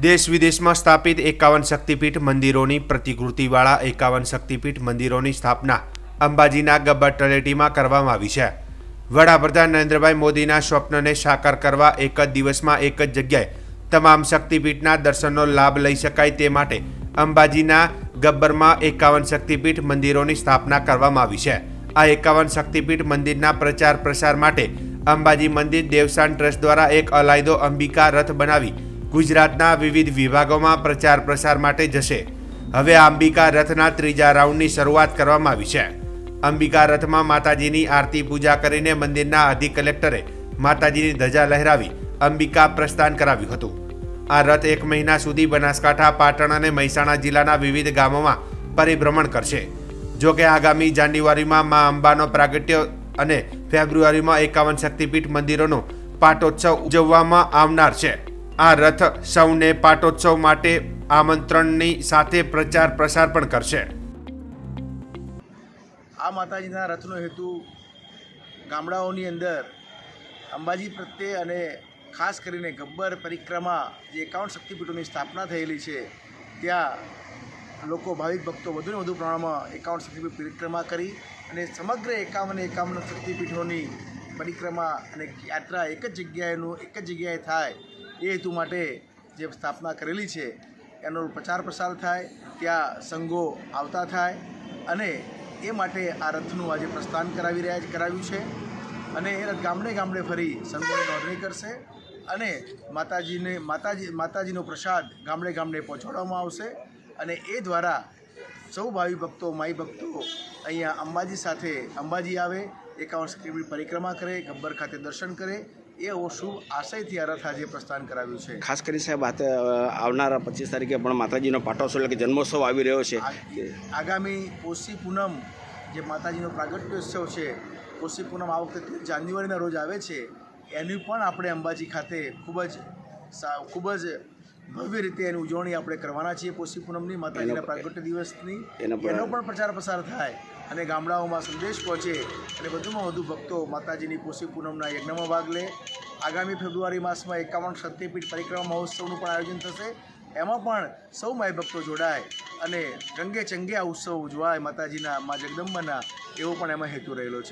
દેશ વિદેશમાં સ્થાપિત એકાવન શક્તિપીઠ મંદિરોની પ્રતિકૃતિવાળા એકાવન શક્તિપીઠ મંદિરોની સ્થાપના અંબાજીના ગબ્બર તળેટીમાં કરવામાં આવી છે. વડાપ્રધાન નરેન્દ્રભાઈ મોદીના સ્વપ્નને સાકાર કરવા એક જ દિવસમાં એક જ જગ્યાએ તમામ શક્તિપીઠના દર્શનનો લાભ લઈ શકાય તે માટે અંબાજીના ગબ્બરમાં એકાવન શક્તિપીઠ મંદિરોની સ્થાપના કરવામાં આવી છે. આ એકાવન શક્તિપીઠ મંદિરના પ્રચાર પ્રસાર માટે અંબાજી મંદિર દેવસાન ટ્રસ્ટ દ્વારા એક અલાયદો અંબિકા રથ બનાવી ગુજરાતના વિવિધ વિભાગોમાં પ્રચાર પ્રસાર માટે જશે. હવે અંબિકા રથના ત્રીજા રાઉન્ડની શરૂઆત કરવામાં આવી છે. અંબિકા રથમાં માતાજીની આરતી પૂજા કરીને મંદિરના અધિક કલેક્ટરે માતાજીની ધજા લહેરાવી અંબિકા પ્રસ્થાન કરાવ્યું હતું. આ રથ એક મહિના સુધી બનાસકાંઠા, પાટણ અને મહેસાણા જિલ્લાના વિવિધ ગામોમાં પરિભ્રમણ કરશે. જો કે આગામી જાન્યુઆરીમાં મા અંબાનો પ્રાગટ્ય અને ફેબ્રુઆરીમાં એકાવન શક્તિપીઠ મંદિરોનો પાટોત્સવ ઉજવવામાં આવનાર છે. આ રથ સૌને પાટોત્સવ માટે આમંત્રણની સાથે પ્રચાર પ્રસાર પણ કરશે. આ માતાજીના રથનો હેતુ ગામડાઓની અંદર અંબાજી પ્રત્યે અને ખાસ કરીને ગબ્બર પરિક્રમા જે એકાવન શક્તિપીઠોની સ્થાપના થયેલી છે, ત્યાં લોકો ભાવિક ભક્તો વધુને વધુ પ્રમાણમાં એકાવન શક્તિપીઠ પરિક્રમા કરી અને સમગ્ર એકાવન એકાવન શક્તિપીઠોની પરિક્રમા અને યાત્રા એક જ જગ્યાએનું, એક જ જગ્યાએ થાય એ હેતુ માટે જે સ્થાપના કરેલી છે, એનો પ્રચાર પ્રસાર થાય, ત્યાં સંઘો આવતા થાય અને એ માટે આ રથનું આજે પ્રસ્થાન કરાવી રહ્યા કરાવ્યું છે અને એ રથ ગામડે ગામડે ફરી સંઘોની નોંધણી કરશે અને માતાજીને, માતાજી, માતાજીનો પ્રસાદ ગામડે ગામડે પહોંચાડવામાં આવશે અને એ દ્વારા સૌ ભાવિ ભક્તો, માઈ ભક્તો અહીંયા અંબાજી સાથે, અંબાજી આવે એકાવન શક્તિપીઠ પરિક્રમા કરે ગબ્બર ખાતે દર્શન કરે એ એવો શુભ આશયથી આ રથ આજે પ્રસ્થાન કરાવ્યું છે. ખાસ કરી સાહેબ આવનારા પચીસ તારીખે પણ માતાજીનો પાટોત્સવ એટલે કે જન્મોત્સવ આવી રહ્યો છે. આગામી પોષી પૂનમ જે માતાજીનો પ્રાગટ્યોત્સવ છે પોષી પૂનમ આ વખતે જાન્યુઆરીના રોજ આવે છે એની પણ આપણે અંબાજી ખાતે ખૂબ જ ખૂબ જ ભવ્ય રીતે એની ઉજવણી આપણે કરવાના છીએ પોષી પૂનમની માતાજીના પ્રાગટ્ય દિવસની. એનો પણ- એનો પણ પ્રચાર પ્રસાર થાય અને ગામડાઓમાં સંદેશ પહોંચે અને વધુમાં વધુ ભક્તો માતાજીની પોષી પૂનમના યજ્ઞમાં ભાગ લે. આગામી ફેબ્રુઆરી માસમાં એકાવન શક્તિપીઠ પરિક્રમા મહોત્સવનું પણ આયોજન થશે. એમાં પણ સૌ માય ભક્તો જોડાય અને રંગે ચંગે આ ઉત્સવ ઉજવાય માતાજીના મા જગદંબાના એવો પણ એમાં હેતુ રહેલો છે.